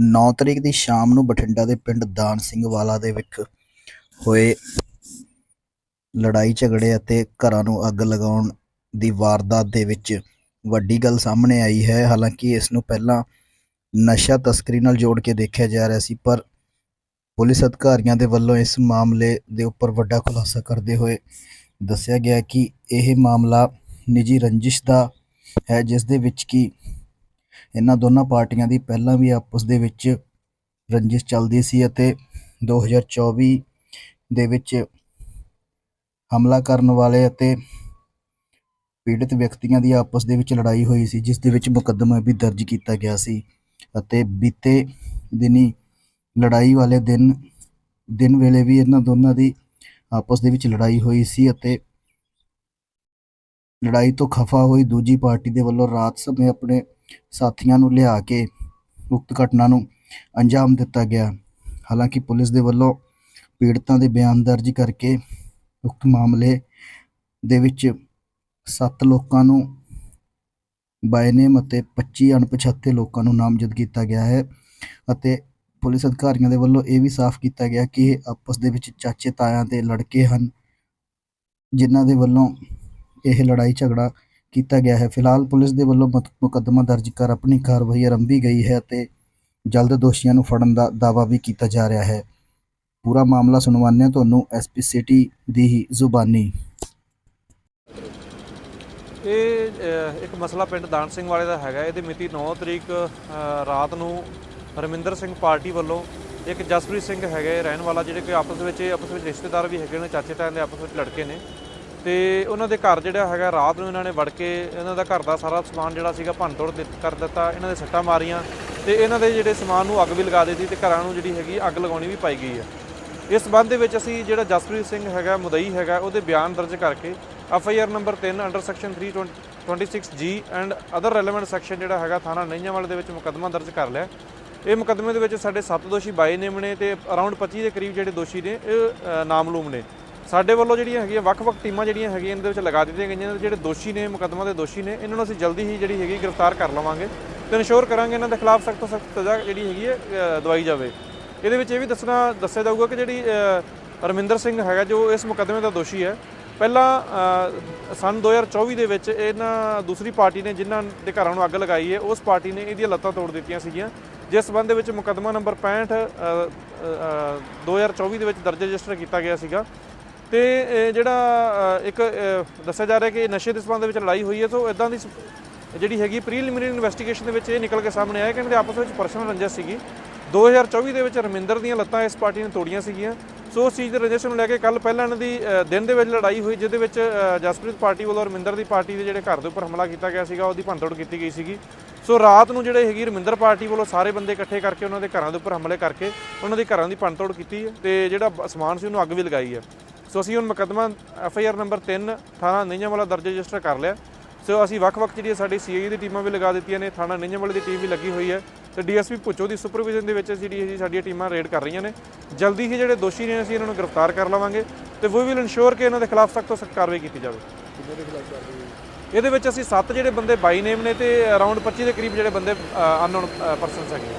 9 ਤਰੀਕ ਦੀ ਸ਼ਾਮ ਨੂੰ ਬਠਿੰਡਾ ਦੇ ਪਿੰਡ ਦਾਨ ਸਿੰਘ ਵਾਲਾ ਦੇ ਵਿੱਚ ਹੋਏ ਲੜਾਈ ਝਗੜੇ ਅਤੇ ਘਰਾਂ ਨੂੰ ਅੱਗ ਲਗਾਉਣ ਦੀ ਵਾਰਦਾਤ ਦੇ ਵਿੱਚ ਵੱਡੀ ਗੱਲ ਸਾਹਮਣੇ ਆਈ ਹੈ। ਹਾਲਾਂਕਿ ਇਸ ਨੂੰ ਪਹਿਲਾਂ ਨਸ਼ਾ ਤਸਕਰੀ ਨਾਲ ਜੋੜ ਕੇ ਦੇਖਿਆ ਜਾ ਰਿਹਾ ਸੀ, ਪਰ ਪੁਲਿਸ ਅਧਿਕਾਰੀਆਂ ਦੇ ਵੱਲੋਂ ਇਸ ਮਾਮਲੇ ਦੇ ਉੱਪਰ ਵੱਡਾ ਖੁਲਾਸਾ ਕਰਦੇ ਹੋਏ ਦੱਸਿਆ ਗਿਆ ਕਿ ਇਹ ਮਾਮਲਾ ਨਿੱਜੀ ਰੰਜਿਸ਼ ਦਾ ਹੈ, ਜਿਸ ਦੇ ਵਿੱਚ ਕਿ ਇਹਨਾਂ ਦੋਨਾਂ ਪਾਰਟੀਆਂ ਦੀ ਪਹਿਲਾਂ ਵੀ ਆਪਸ ਦੇ ਵਿੱਚ ਰੰਜਿਸ਼ ਚੱਲਦੀ ਸੀ ਅਤੇ 2024 ਦੇ ਵਿੱਚ ਹਮਲਾ ਕਰਨ ਵਾਲੇ ਅਤੇ ਪੀੜਤ ਵਿਅਕਤੀਆਂ ਦੀ ਆਪਸ ਦੇ ਵਿੱਚ ਲੜਾਈ ਹੋਈ ਸੀ, ਜਿਸ ਦੇ ਵਿੱਚ ਮੁਕੱਦਮਾ ਵੀ ਦਰਜ ਕੀਤਾ ਗਿਆ ਸੀ ਅਤੇ ਬੀਤੇ ਦਿਨੀ ਲੜਾਈ ਵਾਲੇ ਦਿਨ ਦਿਨ ਵੇਲੇ ਵੀ ਇਹਨਾਂ ਦੋਨਾਂ ਦੀ ਆਪਸ ਦੇ ਵਿੱਚ ਲੜਾਈ ਹੋਈ ਸੀ ਅਤੇ ਲੜਾਈ ਤੋਂ ਖਫਾ ਹੋਈ ਦੂਜੀ ਪਾਰਟੀ ਦੇ ਵੱਲੋਂ ਰਾਤ ਸਮੇਂ ਆਪਣੇ ਸਾਥੀਆਂ ਨੂੰ ਲਿਆ ਕੇ ਉਕਤ ਘਟਨਾ ਨੂੰ ਅੰਜਾਮ ਦਿੱਤਾ ਗਿਆ। ਹਾਲਾਂਕਿ ਪੁਲਿਸ ਦੇ ਵੱਲੋਂ ਪੀੜਤਾਂ ਦੇ ਬਿਆਨ ਦਰਜ ਕਰਕੇ ਉਕਤ ਮਾਮਲੇ ਦੇ ਵਿੱਚ 7 ਲੋਕਾਂ ਨੂੰ ਬਾਏ ਅਤੇ 25 ਅਣਪਛਾਤੇ ਲੋਕਾਂ ਨੂੰ ਨਾਮਜ਼ਦ ਕੀਤਾ ਗਿਆ ਹੈ ਅਤੇ ਪੁਲਿਸ ਅਧਿਕਾਰੀਆਂ ਦੇ ਵੱਲੋਂ ਇਹ ਵੀ ਸਾਫ਼ ਕੀਤਾ ਗਿਆ ਕਿ ਇਹ ਆਪਸ ਦੇ ਵਿੱਚ ਚਾਚੇ ਤਾਇਆਂ ਦੇ ਲੜਕੇ ਹਨ, ਜਿਨ੍ਹਾਂ ਦੇ ਵੱਲੋਂ ਇਹ ਲੜਾਈ ਝਗੜਾ ਕੀਤਾ ਗਿਆ ਹੈ। ਫਿਲਹਾਲ ਪੁਲਿਸ ਦੇ ਵੱਲੋਂ ਮੁਕੱਦਮਾ ਦਰਜ ਕਰ ਆਪਣੀ ਕਾਰਵਾਈ ਆਰੰਭੀ ਗਈ ਹੈ ਅਤੇ ਜਲਦ ਦੋਸ਼ੀਆਂ ਨੂੰ ਫੜਨ ਦਾ ਦਾਅਵਾ ਵੀ ਕੀਤਾ ਜਾ ਰਿਹਾ ਹੈ। ਪੂਰਾ ਮਾਮਲਾ ਸੁਣਵਾਉਂਦੇ ਹਾਂ ਤੁਹਾਨੂੰ ਐਸਪੀ ਸਿਟੀ ਦੀ ਹੀ ਜ਼ੁਬਾਨੀ। ਇਹ ਅ, ਇੱਕ ਮਸਲਾ ਪਿੰਡ ਦਾਨ ਸਿੰਘ ਵਾਲੇ ਦਾ ਹੈਗਾ। ਇਹਦੀ ਮਿਤੀ 9 ਤਰੀਕ ਅ, ਰਾਤ ਨੂੰ ਰਮਿੰਦਰ ਸਿੰਘ ਪਾਰਟੀ ਵੱਲੋਂ ਇੱਕ ਜਸਪ੍ਰੀਤ ਸਿੰਘ ਹੈਗੇ ਰਹਿਣ ਵਾਲਾ ਜਿਹੜੇ ਕਿ ਆਪਸ ਵਿੱਚ ਆਪਸ ਵਿੱਚ ਰਿਸ਼ਤੇਦਾਰ ਵੀ ਹੈਗੇ ਨੇ ਚਾਚੇ ਤਾਇਆਂ ਦੇ ਆਪਸ ਵਿੱਚ ਲੜਕੇ ਨੇ। ਤੇ ਉਹਨਾਂ ਦੇ ਘਰ ਜਿਹੜਾ ਹੈਗਾ, ਰਾਤ ਨੂੰ ਇਹਨਾਂ ਨੇ ਵੜ ਕੇ ਇਹਨਾਂ ਦਾ ਘਰ ਦਾ ਸਾਰਾ ਸਮਾਨ ਜਿਹੜਾ ਸੀਗਾ ਭੰਨ ਤੋੜ ਦਿੱਤ- ਕਰ ਦਿੱਤਾ, ਇਹਨਾਂ ਦੇ ਸੱਟਾਂ ਮਾਰੀਆਂ ਤੇ ਇਹਨਾਂ ਦੇ ਜਿਹੜੇ ਸਮਾਨ ਨੂੰ ਅੱਗ ਵੀ ਲਗਾ ਦਿੱਤੀ ਤੇ ਘਰਾਂ ਨੂੰ ਜਿਹੜੀ ਹੈਗੀ ਅੱਗ ਲਗਾਉਣੀ ਵੀ ਪਾਈ ਗਈ ਹੈ ਇਸ ਸੰਬੰਧ ਦੇ ਵਿੱਚ ਅਸੀਂ ਜਿਹੜਾ ਜਸਪ੍ਰੀਤ ਸਿੰਘ ਹੈਗਾ, ਮੁਦਈ ਹੈਗਾ, ਉਹਦੇ ਬਿਆਨ ਦਰਜ ਕਰਕੇ F I R number 3 under section 326 G and other relevant section ਜਿਹੜਾ ਹੈਗਾ, ਥਾਣਾ ਨਈਆਂਵਾਲੇ ਦੇ ਵਿੱਚ ਮੁਕੱਦਮਾ ਦਰਜ ਕਰ ਲਿਆ। ਇਹ ਮੁਕੱਦਮੇ ਦੇ ਵਿੱਚ ਸਾਡੇ 7 ਦੋਸ਼ੀ ਬਾਈ ਨੇਮ ਨੇ ਤੇ ਅਰਾਊਂਡ 25 ਦੇ ਕਰੀਬ ਜਿਹੜੇ ਦੋਸ਼ੀ ਨੇ, ਇਹ ਨਾਮਲੂਮ ਨੇ। ਸਾਡੇ ਵੱਲੋਂ ਜਿਹੜੀਆਂ ਹੈਗੀਆਂ ਵੱਖ-ਵੱਖ ਟੀਮਾਂ ਜਿਹੜੀਆਂ ਹੈਗੀਆਂ ਇਹਦੇ ਵਿੱਚ ਲਗਾ ਦਿੱਤੀਆਂ ਗਈਆਂ ਜਿਹੜੇ ਦੋਸ਼ੀ ਨੇ ਮੁਕੱਦਮਾ ਦੇ ਦੋਸ਼ੀ ਨੇ ਇਹਨਾਂ ਨੂੰ ਅਸੀਂ ਜਲਦੀ ਹੀ ਜਿਹੜੀ ਹੈਗੀ ਗ੍ਰਿਫਤਾਰ ਕਰ ਲਵਾਂਗੇ ਤੇ ਇਨਸ਼ੋਰ ਕਰਾਂਗੇ ਇਹਨਾਂ ਦੇ ਖਿਲਾਫ ਸਖਤ ਤੋਂ ਸਖਤ ਸਜ਼ਾ ਜਿਹੜੀ ਹੈਗੀ ਹੈ ਦਵਾਈ ਜਾਵੇ। ਇਹਦੇ ਵਿੱਚ ਇਹ ਵੀ ਦੱਸਣਾ ਦੱਸਿਆ ਜਾਊਗਾ ਕਿ ਜਿਹੜੀ ਰਮਿੰਦਰ ਸਿੰਘ ਹੈਗਾ ਜੋ ਇਸ ਮੁਕੱਦਮੇ ਦਾ ਦੋਸ਼ੀ ਹੈ ਪਹਿਲਾਂ ਅ, ਸੰਨ 2024 ਦੇ ਵਿੱਚ ਇਹਨਾਂ ਦੂਸਰੀ ਪਾਰਟੀ ਨੇ ਜਿਨ੍ਹਾਂ ਦੇ ਘਰਾਂ ਨੂੰ ਅੱਗ ਲਗਾਈ ਹੈ ਉਸ ਪਾਰਟੀ ਨੇ ਇਹਦੀਆਂ ਲੱਤਾਂ ਤੋੜ ਦਿੱਤੀਆਂ ਸੀਗੀਆਂ ਜਿਸ ਸਬੰਧ ਦੇ ਵਿੱਚ ਮੁਕੱਦਮਾ ਨੰਬਰ 65 ਅ, ਅ, 2024 ਦੇ ਵਿੱਚ ਦਰਜ ਰਜਿਸਟਰ ਕੀਤਾ ਗਿਆ ਸੀਗਾ। ਤੇ ਜਿਹੜਾ ਇੱਕ ਦੱਸਿਆ ਜਾ ਰਿਹਾ ਕਿ ਨਸ਼ੇ ਦੇ ਸਬੰਧ ਵਿੱਚ ਲੜਾਈ ਹੋਈ ਹੈ, ਸੋ ਇਦਾਂ ਦੀ ਜਿਹੜੀ ਹੈਗੀ ਪ੍ਰੀਲਿਮਿਨਰੀ ਇਨਵੈਸਟੀਗੇਸ਼ਨ ਦੇ ਵਿੱਚ ਇਹ ਨਿਕਲ ਕੇ ਸਾਹਮਣੇ ਆਇਆ ਕਿ ਇਹਨਾਂ ਦੇ ਆਪਸ ਵਿੱਚ ਪਰਸਨਲ ਰੰਜਿਸ਼ ਸੀਗੀ। 2024 ਦੇ ਵਿੱਚ ਰਮਿੰਦਰ ਦੀਆਂ ਲੱਤਾਂ ਇਸ ਪਾਰਟੀ ਨੇ ਤੋੜੀਆਂ ਸੀਗੀਆਂ। ਸੋ ਉਸ ਚੀਜ਼ ਦੇ ਰੰਜਿਸ਼ ਨੂੰ ਲੈ ਕੇ ਕੱਲ ਪਹਿਲਾਂ ਇਹਨਾਂ ਦੀ ਦਿਨ ਦੇ ਵਿੱਚ ਲੜਾਈ ਹੋਈ, ਜਿਹਦੇ ਵਿੱਚ ਜਸਪ੍ਰੀਤ ਪਾਰਟੀ ਵੱਲੋਂ ਰਮਿੰਦਰ ਦੀ ਪਾਰਟੀ ਦੇ ਜਿਹੜੇ ਘਰ ਦੇ ਉੱਪਰ ਹਮਲਾ ਕੀਤਾ ਗਿਆ ਸੀਗਾ, ਉਹਦੀ ਭੰਨਤੋੜ ਕੀਤੀ ਗਈ ਸੀਗੀ। ਸੋ ਰਾਤ ਨੂੰ ਜਿਹੜੇ ਹੈਗੀ ਰਮਿੰਦਰ ਪਾਰਟੀ ਵੱਲੋਂ ਸਾਰੇ ਬੰਦੇ ਇਕੱਠੇ ਕਰਕੇ ਉਹਨਾਂ ਦੇ ਘਰਾਂ ਦੇ ਉੱਪਰ ਹਮਲੇ ਕਰਕੇ ਉਹਨਾਂ ਦੇ ਘਰਾਂ ਦੀ ਭੰਨਤੋੜ ਕੀਤੀ ਹੈ ਤੇ ਜਿਹੜਾ ਸਮਾਨ ਸੀ ਉਹਨੂੰ ਅੱਗ ਵੀ ਲਗਾਈ ਹੈ। ਸੋ ਅਸੀਂ ਹੁਣ ਮੁਕੱਦਮਾ ਐਫ ਆਈ ਆਰ ਨੰਬਰ 3 ਥਾਣਾ ਨਿੰਜਾਂਵਾਲਾ ਦਰਜ ਰਜਿਸਟਰ ਕਰ ਲਿਆ। ਸੋ ਅਸੀਂ ਵੱਖ-ਵੱਖ ਜਿਹੜੀ ਸਾਡੀ ਸੀਆਈ ਦੀ ਟੀਮਾਂ ਵੀ ਲਗਾ ਦਿੱਤੀਆਂ ਨੇ ਥਾਣਾ ਨਿੰਜਾਂਵਾਲੇ ਦੀ ਟੀਮ ਵੀ ਲੱਗੀ ਹੋਈ ਹੈ। ਤੇ ਡੀਐਸਪੀ ਭੁੱਚੋ ਦੀ ਸੁਪਰਵਿਜ਼ਨ ਦੇ ਵਿੱਚ ਜਿਹੜੀ ਸਾਡੀਆਂ ਟੀਮਾਂ ਰੇਡ ਕਰ ਰਹੀਆਂ ਨੇ। ਜਲਦੀ ਹੀ ਜਿਹੜੇ ਦੋਸ਼ੀ ਨੇ ਅਸੀਂ ਇਹਨਾਂ ਨੂੰ ਗ੍ਰਿਫਤਾਰ ਕਰ ਲਵਾਂਗੇ ਤੇ ਵੀ ਵਿਲ ਇਨਸ਼ੋਰ ਕਿ ਇਹਨਾਂ ਦੇ ਖਿਲਾਫ ਸਖਤ ਤੋਂ ਸਖਤ ਕਾਰਵਾਈ ਕੀਤੀ ਜਾਵੇ। ਇਹਦੇ ਵਿੱਚ ਅਸੀਂ 7 ਜਿਹੜੇ ਬੰਦੇ ਬਾਈ ਨੇਮ ਨੇ ਤੇ ਅਰਾਊਂਡ 25 ਦੇ ਕਰੀਬ ਜਿਹੜੇ ਬੰਦੇ ਅਨਨੋਨ ਪਰਸਨਸ ਹੈਗੇ।